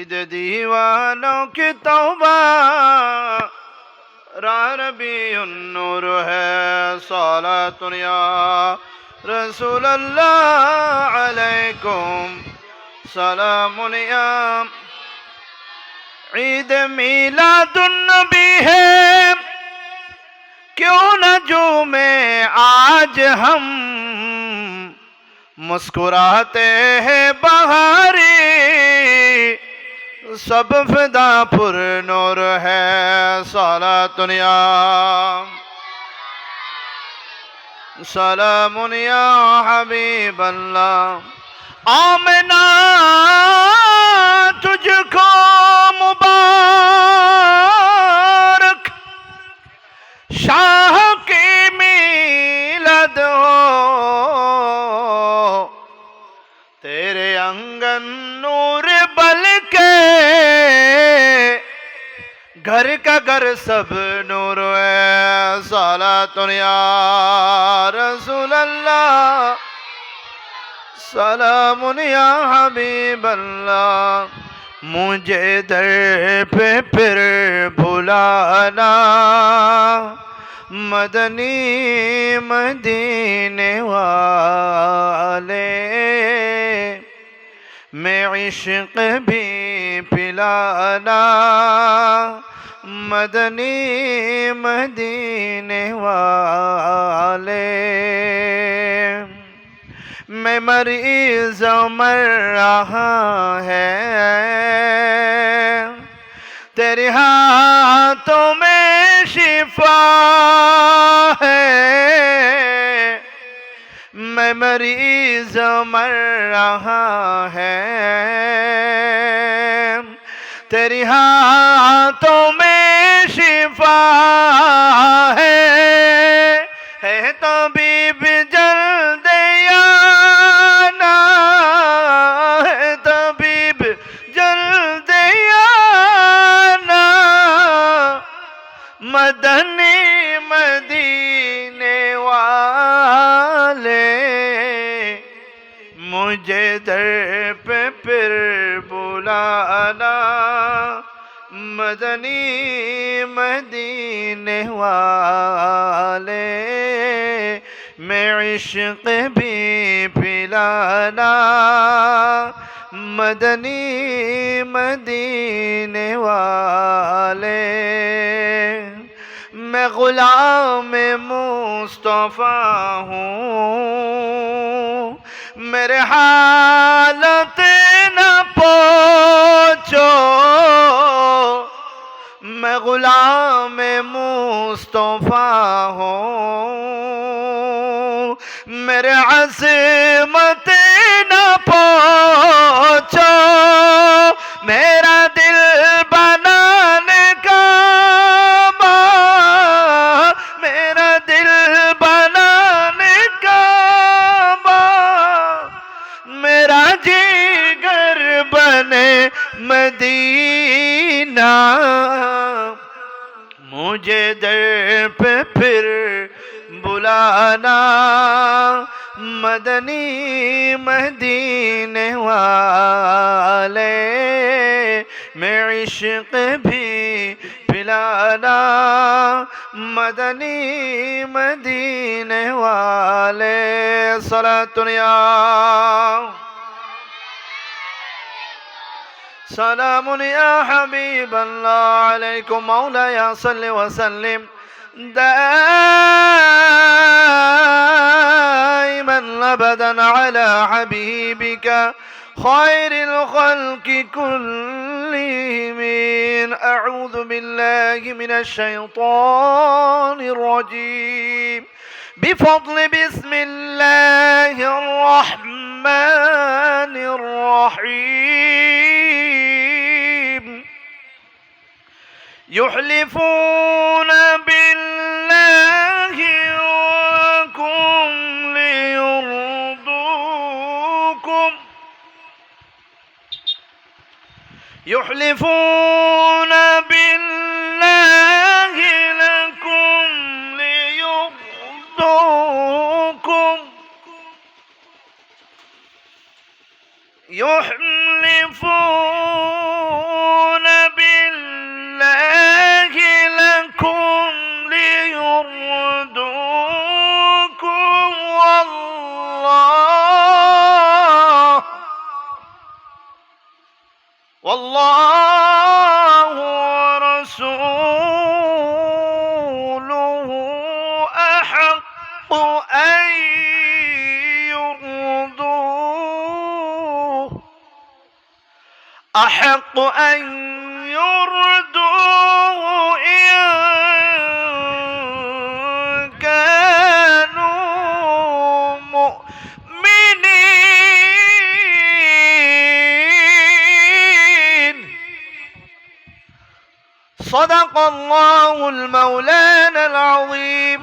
مسجد دیوانوں کی توبہ۔ ربی النور ہے صلاة یا رسول اللہ علیکم۔ سلام یا عید میلاد النبی ہے۔ کیوں نہ جو میں آج ہم مسکراتے ہیں بہاری سب فدا پر نور ہے سالا دنیا۔ سلام یا حبیب اللہ۔ آمنہ گھر کا گھر سب نور یا رسول اللہ، سلام یا حبیب اللہ، مجھے در پہ پھر بھلانا۔ مدنی مدینے والے، میں عشق بھی پلانا۔ مدنی مدینے والے۔ میں مریض مر رہا ہے۔ تیرے ہاتھوں میں شفا ہے۔ میں مریض مر رہا ہے۔ تیرے ہاتھوں ہوا ہے تو بیب جلد آنا۔ ہے تو بیب جلد نا مدنی مدینے والے، مجھے در پہ پھر بلانا۔ مدنی مدینے والے میں عشق بھی پلانا مدنی مدینے والے میں غلام مصطفیٰ ہوں میرے حالت نہ پوچھو غلام مصطفیٰ ہوں میرے عظمت نہ پہنچو میرا دل بنانے کا میرا دل بنانے کا میرا جی گھر بنے مدینہ۔ मुझे दर पे फिर बुलाना मदनी मदीने वाले मैं इश्क भी पिलाना मदनी मदीने वाले सला दुनिया سلام يا حبيب الله. عليكم مولاي صل وسلم. دائما ابدا على حبيبك خير الخلق كلهم. أعوذ بالله من الشيطان الرجيم. بفضل بسم الله الرحمن الرحيم. يحلفون بالله لكم ليرضوكم. يحلفون بالله يحلفون أن يردوه إن كانوا مؤمنين. صدق الله المولانا العظيم.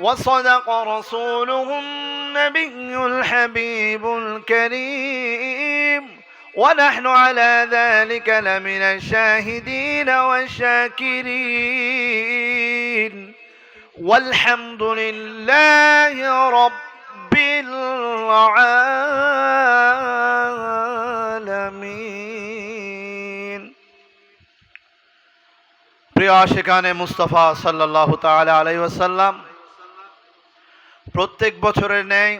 وصدق رسوله النبي الحبيب الكريم. ونحن على ذلك لمن الشاهدين والشاكرين والحمد لله رب العالمين প্রিয় আশেকানে মুস্তফা সাল্লাল্লাহু তাআলা আলাইহি ওয়াসাল্লাম প্রত্যেক বছরের ন্যায়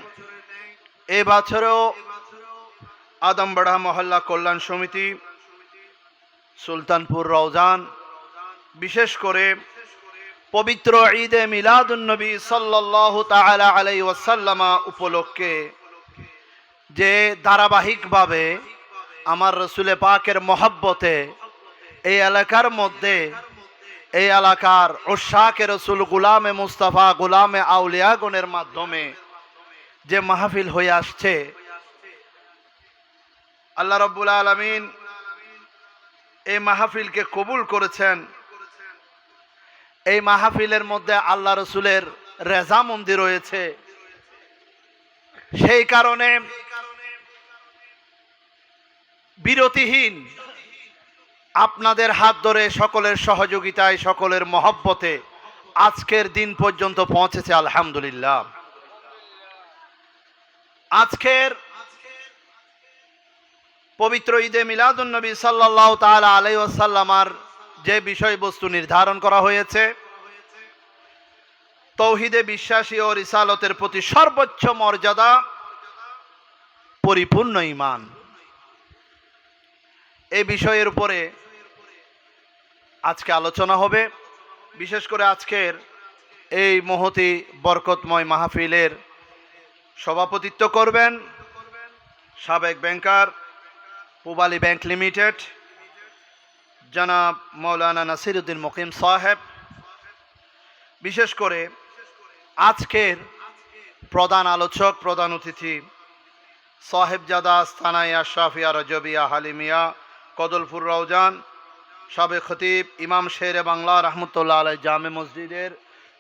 এ বছরেও আদমবাড়া মহল্লা কল্যাণ সমিতি, সুলতানপুর রওজান, বিশেষ করে পবিত্র ঈদে মিলাদুন্নবী সাল্লাল্লাহু তাআলা আলাইহি ওয়াসাল্লামা উপলক্ষে যে ধারাবাহিকভাবে আমার রসুলে পাকের মহব্বতে এই এলাকার মধ্যে, এই এলাকার ওশাকে রসুল গুলামে মুস্তাফা গুলামে আউলিয়াগণের মাধ্যমে যে মাহফিল হয়ে আসছে আল্লাহ রব্বুল আলমিন এই মাহফিলকে কবুল করেছেন। এই মাহফিলের মধ্যে আল্লাহ রসুলের রেজামন্দি রয়েছে। সেই কারণে বিরতিহীন আপনাদের হাত ধরে সকলের সহযোগিতায়, সকলের মহব্বতে আজকের দিন পর্যন্ত পৌঁছেছে, আলহামদুলিল্লাহ। আজকের পবিত্র ঈদে মিলাদুন্নবী সাল্লাহ তালা আলাই ওয়াসাল্লামার যে বিষয়বস্তু নির্ধারণ করা হয়েছে, তৌহিদে বিশ্বাসী ও রিসালতের প্রতি সর্বোচ্চ মর্যাদা, পরিপূর্ণ ইমান এই বিষয়ের উপরে আজকে আলোচনা হবে। বিশেষ করে আজকের এই মহতি বরকতময় মাহফিলের সভাপতিত্ব করবেন সাবেক ব্যাংকার পুবালি ব্যাংক লিমিটেড জনাব মৌলানা নাসিরুদ্দিন মকিম সাহেব বিশেষ করে আজকের প্রধান আলোচক, প্রধান অতিথি সাহেবজাদা স্থানাইয়া শাফিয়া রজবিয়া হালিমিয়া, কদলপুর রওজান সাবেক খতিব ইমাম শেরে বাংলা রহমতুল্লাহ আলাই জামে মসজিদের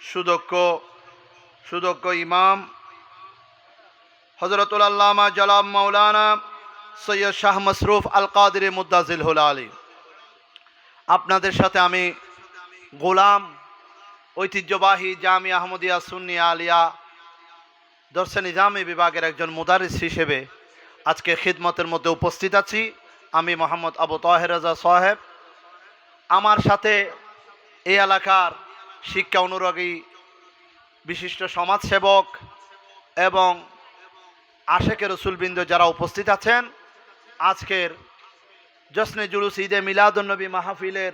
সুদক্ষ সুদক্ষ ইমাম হজরতুল আল্লামা জলাব মৌলানা সৈয়দ শাহ মসরুফ আল কাদির মুদাজিল হুল আলী আপনাদের সাথে আমি গোলাম, ঐতিহ্যবাহী জামি আহমদিয়া সুন্নি আলিয়া দর্শন নিজামী বিভাগের একজন মুদারিস হিসেবে আজকে খিদমতের মধ্যে উপস্থিত আছি। আমি মোহাম্মদ আবু তাহের রাজা সাহেব। আমার সাথে এই এলাকার শিক্ষা অনুরাগী বিশিষ্ট সমাজসেবক এবং আশেকে রসুলবৃন্দ যারা উপস্থিত আছেন আজকের জশ্নে জুলুস, ঈদে মিলাদুন্নবী মাহফিলের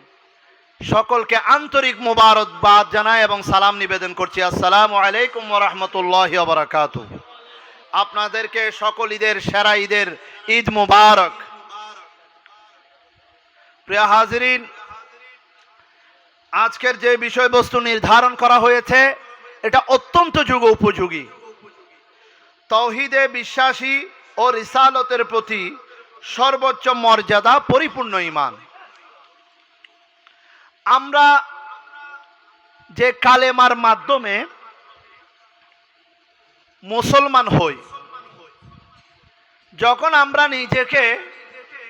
সকলকে আন্তরিক মোবারকবাদ জানাই এবং সালাম নিবেদন করছি। আসসালামু আলাইকুম রহমতুল্লাহ বারাকাতু আপনাদেরকে সকল ঈদের সেরা ঈদের ঈদ মুবারক। প্রিয় হাজিরিন, আজকের যে বিষয়বস্তু নির্ধারণ করা হয়েছে, এটা অত্যন্ত যুগ উপযোগী। তৌহিদে বিশ্বাসী ও রিসালতের প্রতি সর্বোচ্চ মর্যাদা পরিপূর্ণ ইমান আমরা যে কালেমার মাধ্যমে মুসলমান হই, যখন আমরা নিজেকে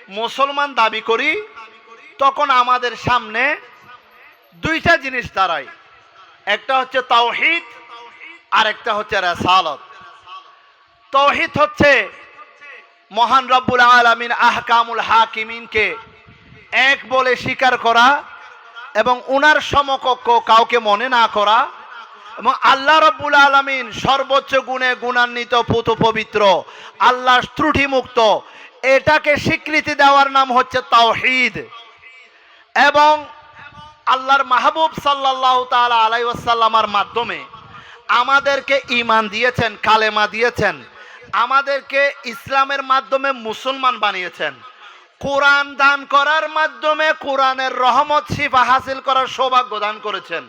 মুসলমান দাবি করি, তখন আমাদের সামনে দুইটা জিনিস দাঁড়ায়। একটা হচ্ছে তাওহিদ আর একটা হচ্ছে রেসালত। তৌহিদ হচ্ছে মহান রব্বুল আলমিন আহকামুল হাকিমিনকে এক বলে স্বীকার করা এবং উনার সমকক্ষ কাউকে মনে না করা এবং আল্লাহ রব্বুল আলমিন সর্বোচ্চ গুণে গুণান্বিত পুত পবিত্র আল্লাহ ত্রুটিমুক্ত, এটাকে স্বীকৃতি দেওয়ার নাম হচ্ছে তাওহিদ। এবং আল্লাহর মাহবুব সাল্লাহ তালা আলাই ওয়াসাল্লামার মাধ্যমে আমাদেরকে ইমান দিয়েছেন, কালেমা দিয়েছেন আমাদেরকে ইসলামের মাধ্যমে মুসলমান বানিয়েছেন। কোরআন দান করার মাধ্যমে কোরআনের রহমত, শিফা হাসিল করার সৌভাগ্য দান করেছেন।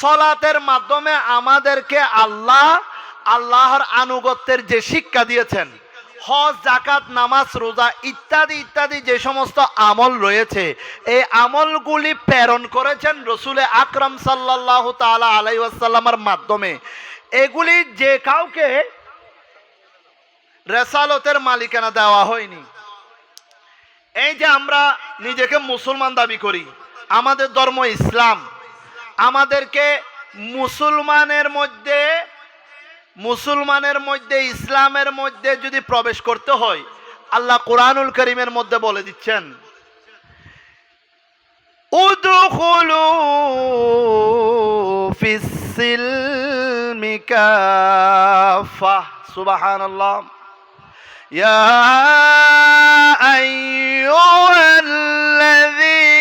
সলাতের মাধ্যমে আমাদেরকে আল্লাহ, আল্লাহর আনুগত্যের যে শিক্ষা দিয়েছেন, হজ জাকাত নামাজ, রোজা ইত্যাদি ইত্যাদি যে সমস্ত আমল রয়েছে, এই আমলগুলি প্রেরণ করেছেন রসুলে আকরাম সাল্লাহ তালা আলাই আসাল্লামার মাধ্যমে। এগুলি যে কাউকে রেসালতের মালিকানা দেওয়া হয়নি। এই যে আমরা নিজেকে মুসলমান দাবি করি, আমাদের ধর্ম ইসলাম, আমাদেরকে মুসলমানের মধ্যে মুসলমানের মধ্যে, ইসলামের মধ্যে যদি প্রবেশ করতে হয়, আল্লাহ কোরআনুল করিমের মধ্যে বলে দিচ্ছেন সুবহানাল্লাহ। يا أيها الذين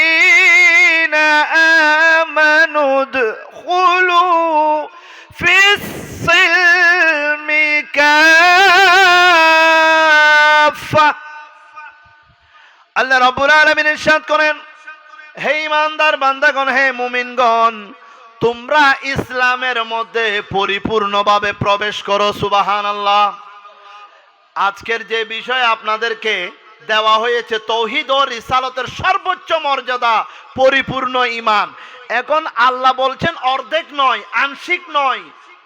آمنوا ادخلوا في السلم كافة আল্লাহ রাব্বুল আলামিন ইরশাদ করেন হে ইমানদার বান্দাগণ হে মুমিনগণ তোমরা ইসলামের মধ্যে পরিপূর্ণভাবে প্রবেশ করো সুবহানাল্লাহ আজকের যে বিষয় আপনাদেরকে দেওয়া হয়েছে, তৌহিদ ও রিসালতের সর্বোচ্চ মর্যাদা, পরিপূর্ণ ইমান এখন আল্লাহ বলছেন, অর্ধেক নয়, আংশিক নয়,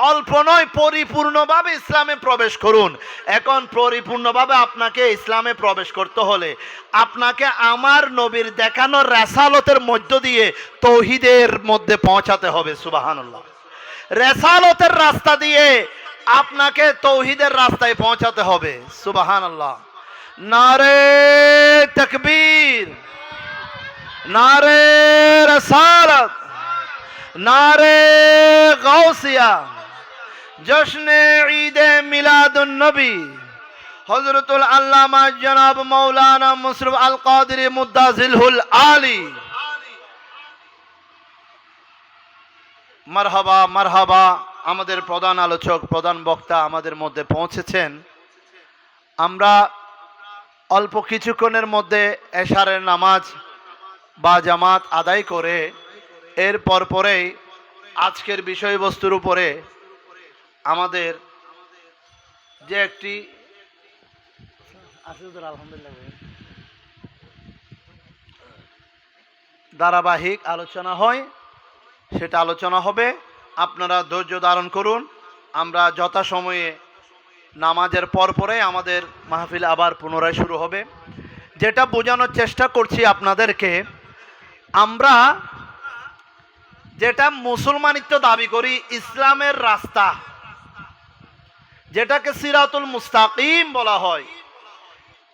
অল্প নয়, পরিপূর্ণভাবে ইসলামে প্রবেশ করুন। এখন পরিপূর্ণভাবে আপনাকে ইসলামে প্রবেশ করতে হলে আপনাকে আমার নবীর দেখানো রেসালতের মধ্য দিয়ে তৌহিদের মধ্যে পৌঁছাতে হবে, সুবাহানুল্লাহ। রেসালতের রাস্তা দিয়ে আপনাকে তৌহিদের রাস্তায় পৌঁছাতে হবে। সুবাহান আল্লাহ নারে তকবীর। নারে রসালত। নারে গৌসিয়া জশ্নে ঈদে মিলাদুন নবী। হজরতুল আল্লামা জনাব মৌলানা মুসরফ আল কাদির মুদাজিলহুল আলী। মারহাবা মারহাবা। আমাদের প্রধান আলোচক, প্রধান বক্তা আমাদের মধ্যে পৌঁছেছেন। আমরা অল্প কিছুক্ষণের মধ্যে এশারের নামাজ বা জামাত আদায় করে এর পরপরেই আজকের বিষয়বস্তুর উপরে আমাদের যে একটি ধারাবাহিক আলোচনা হয়, সেটা আলোচনা হবে। আপনারা ধৈর্য ধারণ করুন। আমরা যথাসময়ে নামাজের পর পরে আমাদের মাহফিল আবার পুনরায় শুরু হবে। যেটা বোঝানোর চেষ্টা করছি আপনাদেরকে, আমরা যেটা মুসলমানিত্ব দাবি করি, ইসলামের রাস্তা, যেটাকে সিরাতুল মুস্তাকিম বলা হয়,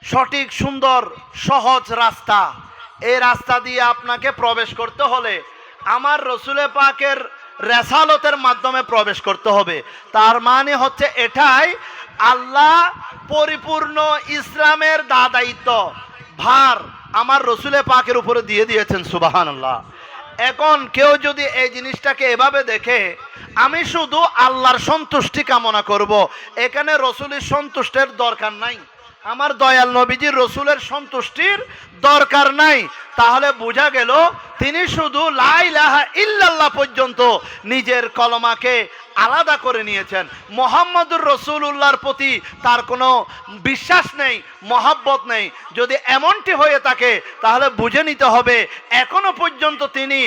সঠিক, সুন্দর, সহজ রাস্তা। এই রাস্তা দিয়ে আপনাকে প্রবেশ করতে হলে আমার রসুলে পাকের রেসালতের মাধ্যমে প্রবেশ করতে হবে। তার মানে হচ্ছে এটাই আল্লাহ পরিপূর্ণ ইসলামের দাদায়িত্ব ভার আমার রসুলে পাকের উপরে দিয়ে দিয়েছেন সুবাহান আল্লাহ এখন কেউ যদি এই জিনিসটাকে এভাবে দেখে, আমি শুধু আল্লাহর সন্তুষ্টি কামনা করব। এখানে রসুলের সন্তুষ্টের দরকার নাই। আমার দয়াল নবীজির রসুলের সন্তুষ্টির দরকার নাই। তাহলে বোঝা গেল তিনি শুধু লাইলাহা ইল্লাল্লাহ পর্যন্ত নিজের কলমাকে আলাদা করে নিয়েছেন। মোহাম্মদুর রসুল্লাহর প্রতি তার কোনো বিশ্বাস নেই, মহাব্বত নেই। যদি এমনটি হয়ে থাকে, তাহলে বুঝে নিতে হবে, এখনও পর্যন্ত তিনি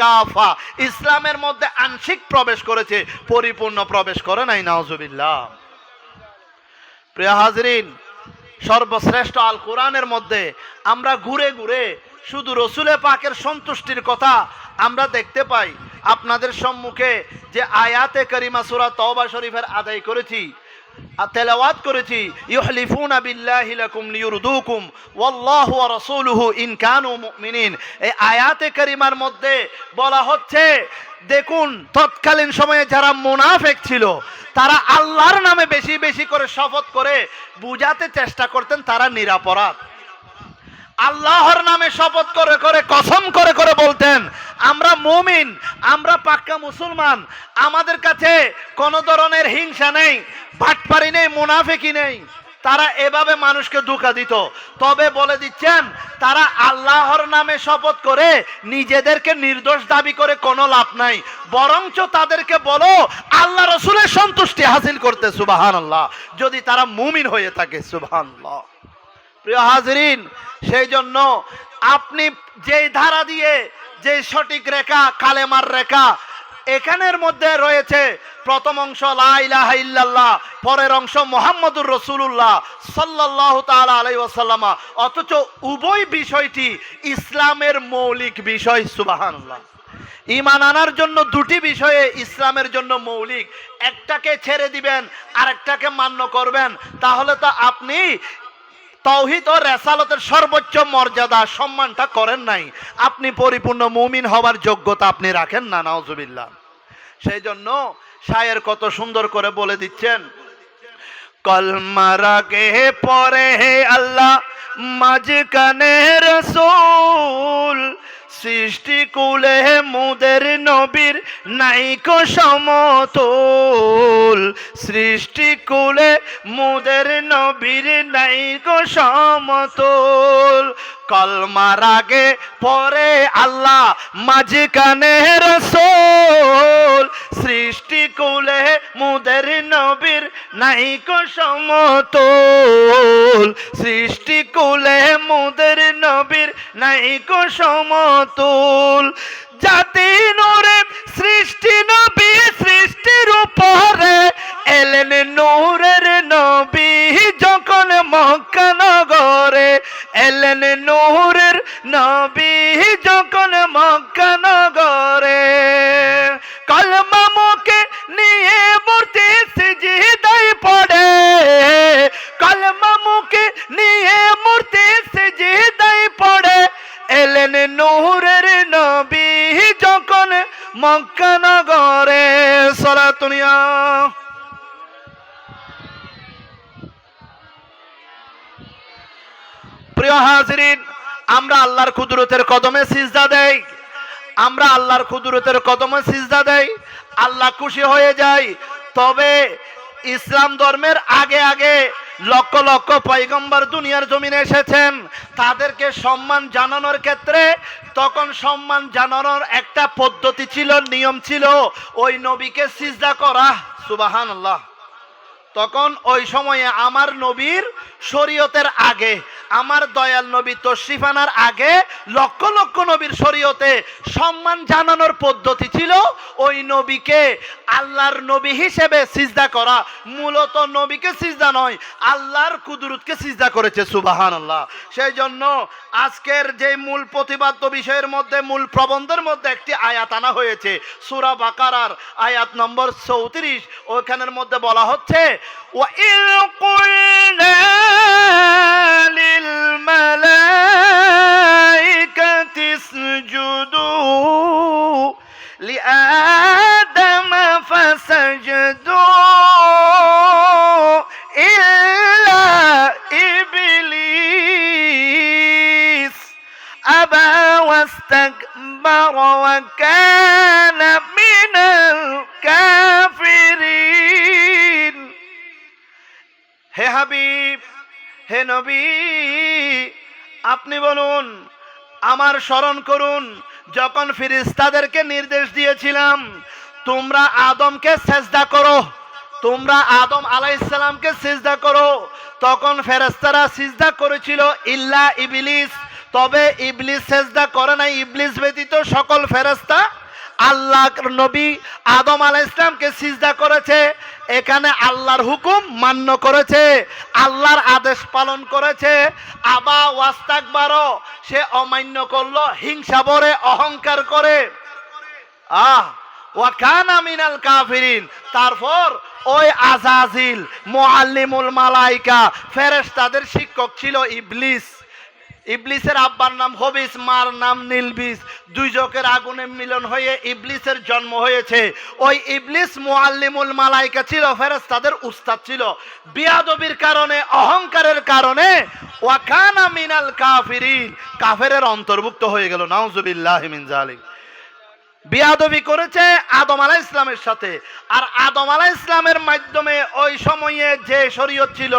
কাফা, ইসলামের মধ্যে আংশিক প্রবেশ করেছে, পরিপূর্ণ প্রবেশ করে নাই, নাউজুবিল্লাহ। প্রিয় হাজরিন সর্বশ্রেষ্ঠ আল কোরআনের মধ্যে আমরা ঘুরে ঘুরে শুধু রসুলে পাকের সন্তুষ্টির কথা আমরা দেখতে পাই। আপনাদের সম্মুখে যে আয়াতে করিমা সুরা তওবা শরীফের আদায় করেছি তেলাওয়াত করেছি, ইউহলিফুনা বিল্লাহি লাকুম লিয়ুরদুকুম, ওয়াল্লাহু ওয়া রাসূলুহু ইন কানু মুমিনিন। এই আয়াতে কারিমার মধ্যে বলা হচ্ছে, দেখুন, তৎকালীন সময়ে যারা মুনাফিক ছিল, তারা আল্লাহর নামে বেশি শপথ করে বুঝাতে চেষ্টা করতেন তারা নিরাপরাধ। আল্লাহর নামে শপথ করে করে, কসম করে করে বলতেন, আমরা মুমিন, আমরা পাক্কা মুসলমান, আমাদের কাছে কোনো ধরনের হিংসা নেই ভাটপাড়ি নেই, মুনাফিকি নেই। তারা এভাবে মানুষকে ধোকা দিত। তবে বলে দিচ্ছেন, তারা আল্লাহর নামে শপথ করে নিজেদেরকে নির্দোষ দাবি করে কোনো লাভ নাই। বরঞ্চ তাদেরকে বলো, আল্লাহ রসুলের সন্তুষ্টি হাসিল করতে সুবাহান আল্লাহ যদি তারা মুমিন হয়ে থাকে সুবাহান প্রিয় হাজরিন, সেই জন্য আপনি যেই ধারা দিয়ে যে সঠিক রেখা, কালেমার রেখা এখানের মধ্যে রয়েছে প্রথম অংশ লা ইলাহা ইল্লাল্লাহ, পরের অংশ মোহাম্মদুর রসুল্লাহ সাল্লাহ তাআলা আলাইহি ওয়াসাল্লামা। অথচ উভয় বিষয়টি ইসলামের মৌলিক বিষয়, সুবহানাল্লাহ। ইমান আনার জন্য দুটি বিষয়ে ইসলামের জন্য মৌলিক। একটাকে ছেড়ে দিবেন, আরেকটাকে মান্য করবেন। তাহলে তো আপনি তৌহিদ ও রেসালতের সর্বোচ্চ মর্যাদা সম্মানটা করেন নাই। আপনি পরিপূর্ণ মুমিন হওয়ার যোগ্যতা আপনি রাখেন না, নাউজুবিল্লাহ। সেই জন্য শায়ের কত সুন্দর করে বলে দিচ্ছেন কলমারাকে পরে হে আল্লাহ, মাঝখানে রসুল সৃষ্টি কুলে মুদের নবীর নাইকো সমতুল। সৃষ্টি কুলে মুদের নবীর নাইকো সমতুল। কলমার আগে পরে আল্লাহ, মাঝখানে রসুল। সৃষ্টি কুলে মুদের নবীর নাইকো সমতুল সৃষ্টি কুলে মুদের নবীর নাইকো সমতুল। জাতি নরে সৃষ্টি নবী সৃষ্টির উপরে এলেন নূরের নবী, যখন মক্কা নগরে এলেন নূরের নবী, যখন মক্কা যখন মক্কা নগরে সলাতুনিয়া প্রিয় হাজরিন, আমরা আল্লাহর কুদরতের কদমে সিজদা দেই। আমরা আল্লাহর কুদরতের কদমে সিজদা দেই। আল্লাহ খুশি হয়ে যায়। তবে ইসলাম ধর্মের আগে আগে লক্ষ লক্ষ পয়গম্বর দুনিয়ার জমিনে এসেছেন। তাদেরকে সম্মান জানানোর ক্ষেত্রে তখন সম্মান জানানোর একটা পদ্ধতি ছিল, নিয়ম ছিল, ওই নবীকে সিজদা করা। সুবাহান আল্লাহ তখন ওই সময়ে আমার নবীর শরীয়তের আগে, আমার দয়াল নবী তশরিফানার আগে লক্ষ লক্ষ নবীর শরীয়তে সম্মান জানানোর পদ্ধতি ছিল ওই নবীকে আল্লাহর নবী হিসেবে সিজদা করা। মূলত নবীকে সিজদা নয়, আল্লাহর কুদরতকে সিজদা করেছে সুবাহান আল্লাহ সেই জন্য আজকের যে মূল প্রতিবাদ্য বিষয়ের মধ্যে, মূল প্রবন্ধের মধ্যে একটি আয়াত আনা হয়েছে। সুরা বাকারার আয়াত নম্বর চৌত্রিশ। ওইখানের মধ্যে বলা হচ্ছে وَإِذْ قُلْنَا لِلْمَلَائِكَةِ اسْجُدُوا لِآدَمَ فَسَجَدُوا إِلَّا إِبْلِيسَ أَبَى وَاسْتَكْبَرَ وَكَانَ مِنَ الْكَافِرِينَ হে হাবিব, হে নবী, আপনি বলুন, আমার স্মরণ করুন, যখন ফিরিস্তাদেরকে নির্দেশ দিয়েছিলাম, তোমরা আদমকে সেজদা করো, তোমরা আদম আলাইসালামকে সিজদা করো, তখন ফেরেস্তারা সিজদা করেছিল, ইল্লা ইবলিস, তবে ইবলিস সেজদা করে না ইবলিস ব্যতীত সকল ফেরেস্তা আল্লাহ নবী আদম আলাহ ইসলামকে সিজদা করেছে, এখানে আল্লাহর হুকুম মান্য করেছে, আল্লাহর আদেশ পালন করেছে। আবা ওয়াস্তাকবারও সে অমান্য করল, হিংসা ভরে, অহংকার করে। আহ তারপর ওই আজাজিল, মুআল্লিমুল মালাইকা, ফেরেশতাদের শিক্ষক ছিল ইবলিস। ইবলিসের আব্বার নাম হবিস, মার নাম নীলবিস। দুই জকের আগুনে মিলন হয়ে ইবলিসের জন্ম হয়েছে। ওই ইবলিস মুআল্লিমুল মালাইকা ছিল, ফেরেশতাদের উস্তাদ ছিল। বিয়াদবির কারণে, অহংকারের কারণে, ওয়াকানা মিনাল কাফিরিন। কাফেরের অন্তর্ভুক্ত হয়ে গেল, নাউজুবিল্লাহি মিন জালিক বিয়াদবি করেছে আদম আলাহ ইসলামের সাথে। আর আদম আলাহ ইসলামের মাধ্যমে ওই সময়ে যে শরীয়ত ছিল,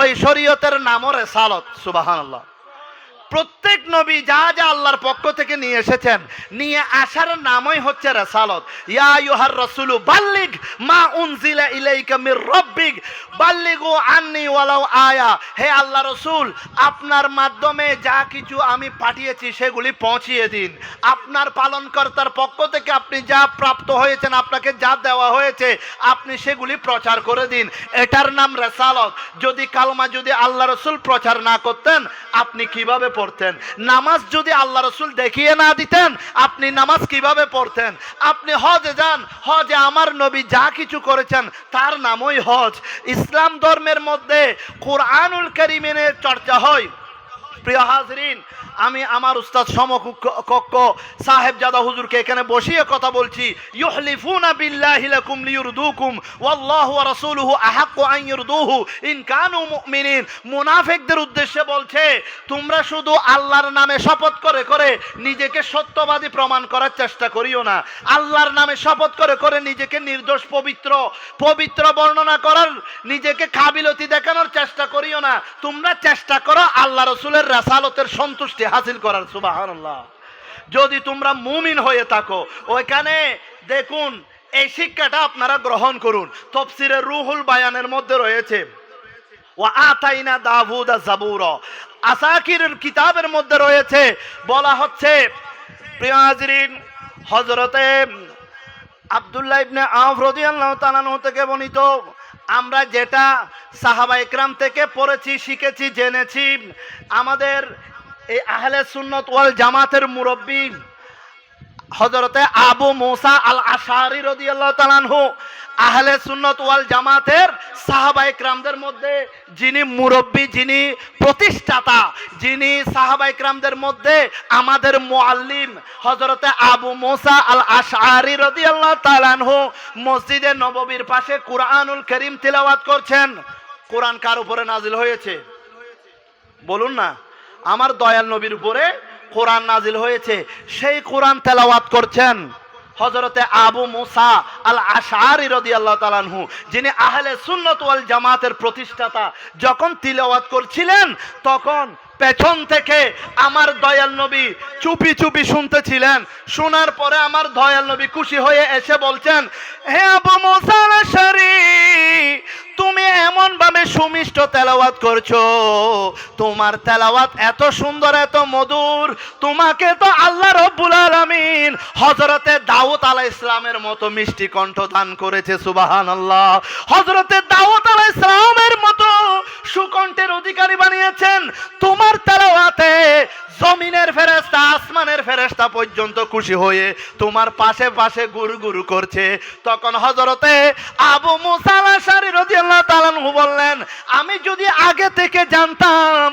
ওই শরীয়তের নামও রেসালত সুবাহান আল্লাহ প্রত্যেক নবী যা যা আল্লাহর পক্ষ থেকে নিয়ে এসেছেন, নিয়ে আসার নামই হচ্ছে রেসালত। ইয়া ইউহার রাসূলু, বাল্লিগ মা উনজিলা ইলাইকা মির রাব্বিক। বাল্লিগু আন্নি ওয়ালাউ আয়া। হে আল্লাহ রসুল, আপনার মাধ্যমে যা কিছু আমি পাঠিয়েছি সেগুলি পৌঁছিয়ে দিন। আপনার পালনকর্তার পক্ষ থেকে আপনি যা প্রাপ্ত হয়েছেন, আপনাকে যা দেওয়া হয়েছে, আপনি সেগুলি প্রচার করে দিন। এটার নাম রেসালত। যদি কালমা যদি আল্লাহ রসুল প্রচার না করতেন, আপনি কীভাবে পড়তেন। নামাজ যদি আল্লাহ রসুল দেখিয়ে না দিতেন, আপনি নামাজ কীভাবে পড়তেন? আপনি হজে যান, হজে আমার নবী যা কিছু করেছেন, তার নামই হজ। ইসলাম ধর্মের মধ্যে কোরআনুল করিমের চর্চা হয়। প্রিয় হাজরিন আমি আমার উস্তাদ সমকক্ষ সাহেব জাদা হুজুরকে এখানে বসিয়ে কথা বলছি। ইউহলিফুনা বিল্লাহি লাকুম লিয়ুরদুকুম, ওয়াল্লাহু ওয়া রাসূলুহু আহাক্কু আন ইউরদুহু ইন কানু মুমিনিন, মুনাফিকদের উদ্দেশ্যে বলছে, তোমরা শুধু আল্লাহর নামে শপথ করে করে নিজেকে সত্যবাদী প্রমাণ করার চেষ্টা করিও না। আল্লাহর নামে শপথ করে করে নিজেকে নির্দোষ, পবিত্র পবিত্র বর্ণনা করার, নিজেকে কাবিলতি দেখানোর চেষ্টা করিও না। তোমরা চেষ্টা করো আল্লাহ রসুলের রাসালতের সন্তুষ্টি হাসিল করার সুবাহান্লাহ যদি তোমরা মুমিন হয়ে থাকো, ওইখানে দেখুন, এই শিক্ষাটা আপনারা গ্রহণ করুন। তফসিরে রুহুল বায়ানের মধ্যে রয়েছে ও আতাইনা দাভুদা জাবুর। আসাকিরের কিতাবের মধ্যে রয়েছে, বলা হচ্ছে, প্রিয় হাজরিন হজরতে আবদুল্লাহ ইবনে আউফ রাদিয়াল্লাহু তাআলা আনহু থেকে বর্ণিত, আমরা যেটা সাহাবা ইকরাম থেকে পড়েছি, শিখেছি, জেনেছি, আমাদের এই আহলে সুন্নত ওয়াল জামাতের মুরব্বী হজরতে আবু মুসা আল আশারি রদিয়াল্লাহ তালানহু আহলে সুন্নত ওয়াল জামাতের সাহাবা ইকরামদের মধ্যে যিনি মুরব্বী, যিনি প্রতিষ্ঠাতা, যিনি সাহাবা ইকরামদের মধ্যে আমাদের মুআল্লিম হজরতে আবু মুসা আল আশারি রদিয়াল্লাহ তালানহু মসজিদে নববীর পাশে কুরআনুল করিম তিলাওয়াত করছেন। কোরআন কার উপরে নাজিল হয়েছে? বলুন না। আমার দয়াল নবীর উপরে কোরআন নাজিল হয়েছে। সেই কোরআন তেলাওয়াত করছেন হজরতে আবু মুসা আল আশারি রদিয়াল্লাহ তালানহু যিনি আহলে সুন্নত জামাতের প্রতিষ্ঠাতা। যখন তিলাওয়াত করছিলেন, তখন পেছন থেকে আমার দয়াল নবী চুপি চুপি শুনতেছিলেন। শোনার পরে আমার দয়াল নবী খুশি হয়ে এসে বলছেন, হে আবু মুসা আল আশারি তুমি এমন ভাবে সুমিষ্ট তেলাওয়াত করছ। তোমার তেলাওয়াত এত সুন্দর, এত মধুর। তোমাকে তো আল্লাহ রব্বুল আলামিন হযরতে দাউদ আলাইহিস ইসলামের মতো মিষ্টি কণ্ঠ দান করেছে, সুবহানাল্লাহ। হযরতে দাউদ আলাইহিস ইসলামের মতো সুকণ্ঠের অধিকারী বানিয়েছেন। তোমার তেলাওয়াতে জমিনের ফেরেশতা, আসমানের ফেরেশতা পর্যন্ত খুশি হয়ে তোমার পাশে পাশে গুরু গুরু করছে। তখন হজরতে আবু মুসালাশারি রাদিয়াল্লাহু বললেন, আমি যদি আগে থেকে জানতাম,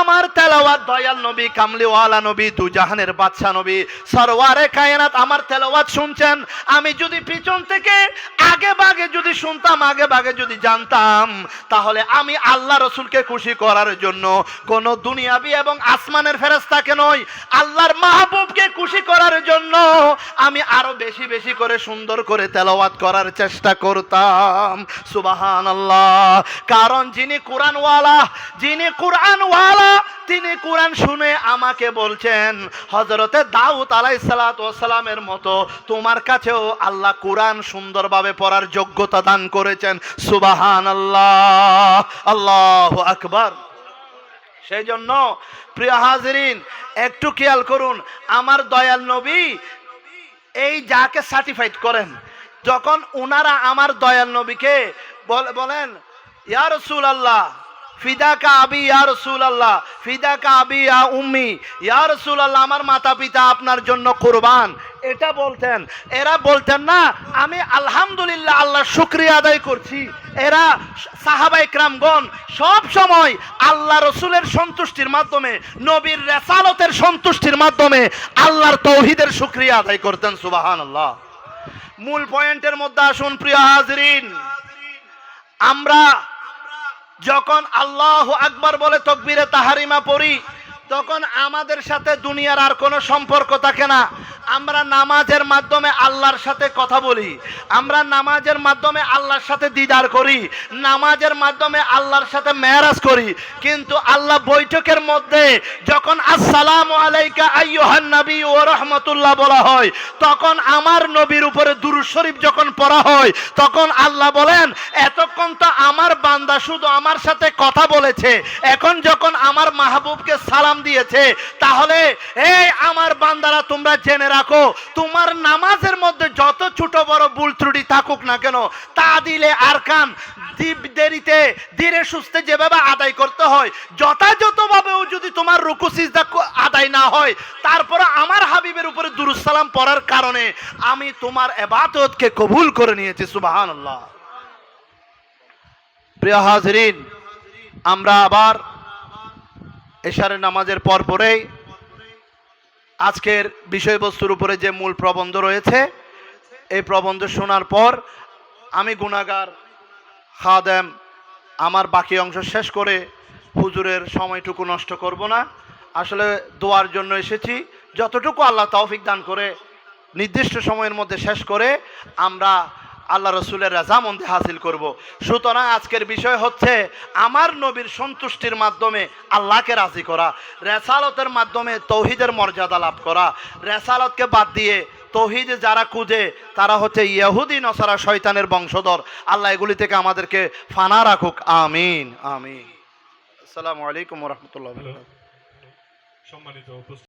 আমার তেলাওয়াত দয়াল নবী, কামলিওয়ালা নবী, দুজাহানের বাদশা নবী, সরওয়ারে কায়নাত আমার তেলাওয়াত শুনছেন, আমি যদি পিছন থেকে আগে বাগে যদি শুনতাম, আগে বাগে যদি জানতাম, তাহলে আমি আল্লাহ রসুলকে খুশি করার জন্য কোন দুনিয়াবি এবং আসমানের ফেরেস্তাকে নয় আল্লাহর মাহবুবকে খুশি করার জন্য আমি আরও বেশি বেশি করে সুন্দর করে তেলাওয়াত করার চেষ্টা করতাম। সুবাহান আল্লাহ। কারণ যিনি কোরআনওয়ালা যিনি কোরআনওয়ালা, তিনি কোরআন শুনে আমাকে বলছেন হজরতে দাউদ আলাইসালামের মতো তোমার কাছেও আল্লাহ কোরআন সুন্দরভাবে পড়ার যোগ্যতা দান করেছেন। সুবাহান আল্লাহ আল্লাহ আকবর। সেই জন্য প্রিয় হাজরিন, একটু খেয়াল করুন, আমার দয়াল নবী এই যাকে সার্টিফাইড করেন, যখন ওনারা আমার দয়াল নবীকে বলেন, ইয়া রসুল আল্লাহ ফিদাকা আবি, ইয়া রাসূলুল্লাহ, ফিদাকা আবি, ইয়া উম্মি, ইয়া রসুল আল্লাহ আমার মাতা পিতা আপনার জন্য কুরবান। এটা বলতেন। এরা বলতেন না, আমি আলহামদুলিল্লাহ আল্লাহর শুকরিয়া আদায় করছি। এরা সাহাবা ইকরামগণ সব সময় আল্লাহ রসুলের সন্তুষ্টির মাধ্যমে, নবীর রেসালতের সন্তুষ্টির মাধ্যমে আল্লাহর তৌহিদের শুক্রিয়া আদায় করতেন, সুবহানাল্লাহ। মূল পয়েন্টের মধ্যে আসুন, প্রিয় হাজরিন। আমরা যখন আল্লাহ আকবর বলে তকবিরে তাহারিমা পড়ি তখন আমাদের সাথে দুনিয়ার আর কোনো সম্পর্ক থাকে না। আমরা নামাজের মাধ্যমে আল্লাহর সাথে কথা বলি। আমরা নামাজের মাধ্যমে আল্লাহর সাথে দিদার করি। নামাজের মাধ্যমে আল্লাহর সাথে মেয়ারাজ করি। কিন্তু আল্লাহ বৈঠকের মধ্যে যখন আসসালামু আলাইকা আইয়ুহান ও রহমতুল্লাহ বলা হয়, তখন আমার নবীর উপরে দুরূদ শরীফ যখন পড়া হয়, তখন আল্লাহ বলেন, এতক্ষণ তো আমার বান্দা শুধু আমার সাথে কথা বলেছে। এখন যখন আমার মাহবুবকে সালাম দিয়েছে, তাহলে এই আমার বান্দারা তোমরা জেনে রাখো, তোমার নামাজের মধ্যে যত ছোট বড় ভুল ত্রুটি থাকুক না কেন, তা দিলে আর কান। দিব- দেরিতে, ধীরে সুস্থে যেভাবে আদায় করতে হয় যথাযথভাবেও যদি তোমার রুকু সিজদা আদায় না হয়, তারপরে আমার হাবিবের উপরে দুরুস সালাম পড়ার কারণে আমি তোমার এবাদতকে কবুল করে নিয়েছি, সুবহানাল্লাহ। প্রিয় হাজরিন, আমরা আবার এশারের নামাজের পর পরেই আজকের বিষয়বস্তুর উপরে যে মূল প্রবন্ধ রয়েছে, এই প্রবন্ধ শোনার পর আমি গুণাগার খাদেম, আমার বাকি অংশ শেষ করে হুজুরের সময়টুকু নষ্ট করব না। আসলে দোয়ার জন্য এসেছি। যতটুকু আল্লাহ তৌফিক দান করে নির্দিষ্ট সময়ের মধ্যে শেষ করে আমরা আল্লাহ রসুলের রাজামন্দি হাসিল করব। সুতরাং আজকের বিষয় হচ্ছে আমার নবীর সন্তুষ্টির মাধ্যমে আল্লাহকে রাজি করা, রেসালতের মাধ্যমে তৌহিদের মর্যাদা লাভ করা। রেসালতকে বাদ দিয়ে তৌহিদ যারা খুঁজে, তারা হচ্ছে ইহুদি, নসারা, শয়তানের বংশধর। আল্লাহ এগুলি থেকে আমাদেরকে ফানা রাখুক। আমিন আমিন। আসসালামু আলাইকুম রহমতুল্লাহ সম্মানিত